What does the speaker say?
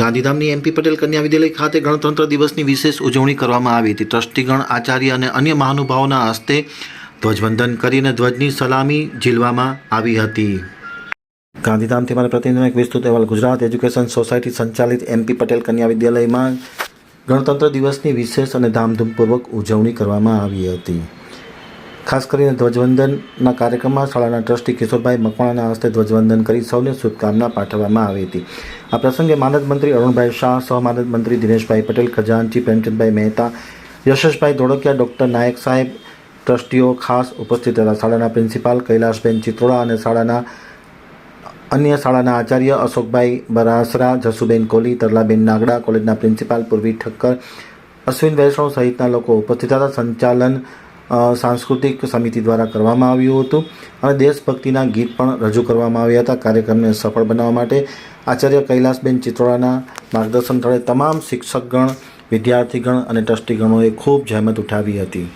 ગાંધીધામની MP Patel કન્યા વિદ્યાલય ખાતે ગણતંત્ર દિવસની વિશેષ ઉજવણી કરવામાં આવી હતી. ટ્રસ્ટીગણ, આચાર્ય અને અન્ય મહાનુભાવોના હસ્તે ધ્વજવંદન કરીને ધ્વજની સલામી ઝીલવામાં આવી હતી. ગાંધીધામથી મારા પ્રતિનિધિનો એક વિસ્તૃત અહેવાલ. ગુજરાત એજ્યુકેશન સોસાયટી સંચાલિત એમપી પટેલ કન્યા વિદ્યાલયમાં ગણતંત્ર દિવસની વિશેષ અને ધામધૂમપૂર્વક ઉજવણી કરવામાં આવી હતી. ખાસ કરીને ધ્વજવંદનના કાર્યક્રમમાં શાળાના ટ્રસ્ટી કિશોરભાઈ મકવાણાના હસ્તે ધ્વજવંદન કરી સૌને શુભકામના પાઠવવામાં આવી હતી. આ પ્રસંગે માનદ મંત્રી અરુણભાઈ શાહ સહમાનદ મંત્રી દિનેશભાઈ પટેલ, ખજાનચી પ્રેમચંદભાઈ મહેતા, યશસભાઈ ધોળકિયા, ડૉક્ટર નાયક સાહેબ, ટ્રસ્ટીઓ ખાસ ઉપસ્થિત હતા શાળાના પ્રિન્સિપાલ કૈલાસબેન ચિત્રોડા અને શાળાના અન્ય શાળાના આચાર્ય અશોકભાઈ બરાસરા, જસુબેન કોલી, તરલાબેન નાગડા, કોલેજના પ્રિન્સિપાલ પૂર્વી ઠક્કર, અશ્વિન વૈષ્ણવ સહિતના લોકો ઉપસ્થિત હતા. સંચાલન સાંસ્કૃતિક સમિતિ દ્વારા કરવામાં આવ્યું હતું અને દેશભક્તિના ગીત પણ રજૂ કરવામાં આવ્યા હતા. કાર્યક્રમને સફળ બનાવવા માટે આચાર્ય કૈલાસબેન ચિત્રોડાના માર્ગદર્શન તળે તમામ શિક્ષકગણ, વિદ્યાર્થીગણ અને ટ્રસ્ટીગણોએ ખૂબ જહેમત ઉઠાવી હતી.